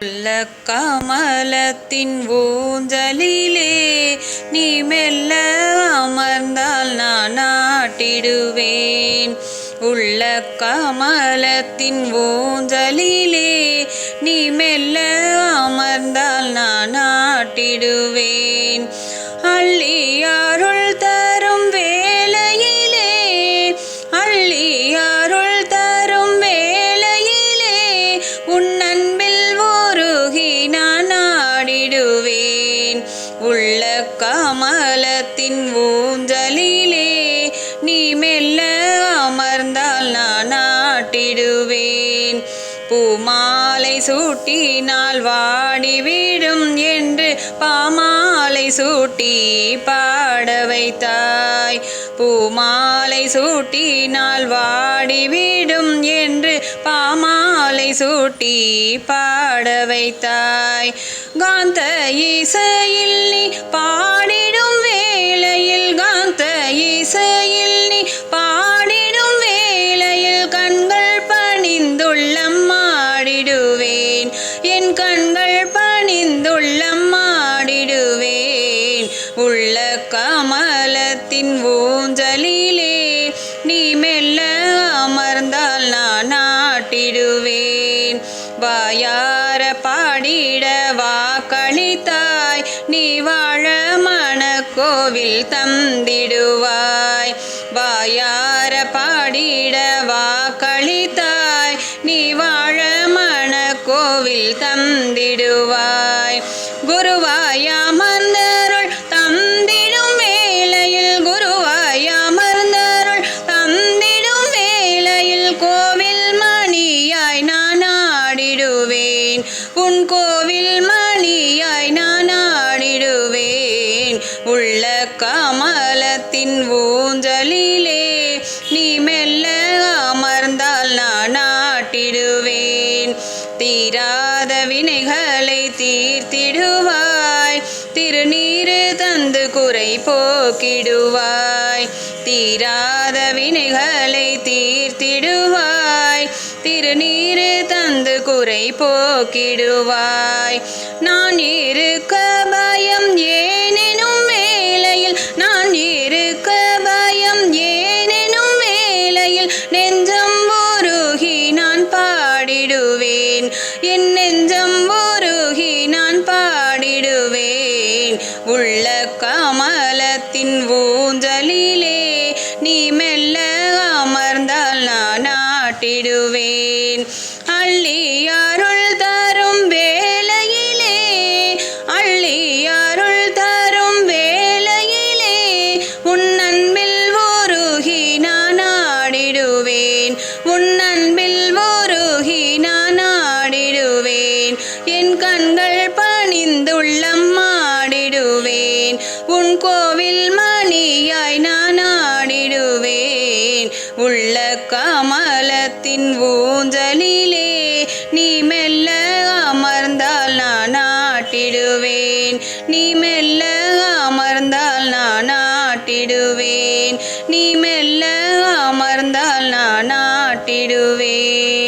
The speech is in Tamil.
உள்ள கமலத்தின் ஊஞ்சலிலே நீ மெல்ல அமர்ந்தால் நான் நாட்டிடுவேன். உள்ள கமலத்தின் ஊஞ்சலிலே நீ மெல்ல அமர்ந்தால் நான் நாட்டிடுவேன். அள்ளி அருள் கமலத்தின் ஊஞ்சலிலே நீ மெல்ல அமர்ந்தால் நான் நாட்டிடுவேன் பூமாலை சூட்டினால் வாடிவிடும் என்று பாமாலை சூட்டி பாட வைத்தாய். பூமாலை சூட்டினால் வாடிவிடும் என்று பாமாலை சூட்டி பாட வைத்தாய். காந்த இசையில் நீ பாடி உள்ள கமலத்தின் ஊஞ்சலிலே நீ மெல்ல அமர்ந்தால் நான் நாட்டிடுவேன் வாயார பாடிட வாக்களித்தாய் நீ வாழ மனக்கோவில் தந்திடுவாய். வாயார பாடிட வாக்களித்தாய் நீ வாழ மனக்கோவில் தந்திடுவாய். குருவாயா உன் கோவில் மணியாய் நான் ஆடிடுவேன். உள்ள கமலத்தின் ஊஞ்சலிலே நீ மெல்ல அமர்ந்தால் நான் ஆட்டிடுவேன். தீராத வினைகளை தீர்த்திடுவாய். திருநீர் தந்து குறை போக்கிடுவாய். தீராத வினைகளை தீர்த்திடுவாய். திருநீர் தந்து குறை போக்கிடுவாய். நான் இருக்க பயம் ஏனெனும் வேளையில் நான் இருக்க பயம் ஏனெனும் வேளையில் நெஞ்சம் உருகி நான் பாடிடுவேன். என் நெஞ்சம் உருகி நான் பாடிடுவேன். உள்ள கமலத்தின் ஊஞ்சலில் நாட்டிடுவேன் அள்ளி அருள் தரும் வேலையிலே அள்ளி அருள் தரும் வேலையிலே உன் அன்பில் உருகி நான் ஆடிடுவேன். உன் உள்ள கமலத்தின் ஊஞ்சலிலே நீ மெல்ல அமர்ந்தால் நான் ஆட்டிடுவேன். நீ மெல்ல அமர்ந்தால் நான் ஆட்டிடுவேன். நீ மெல்ல அமர்ந்தால் நான் ஆட்டிடுவேன்.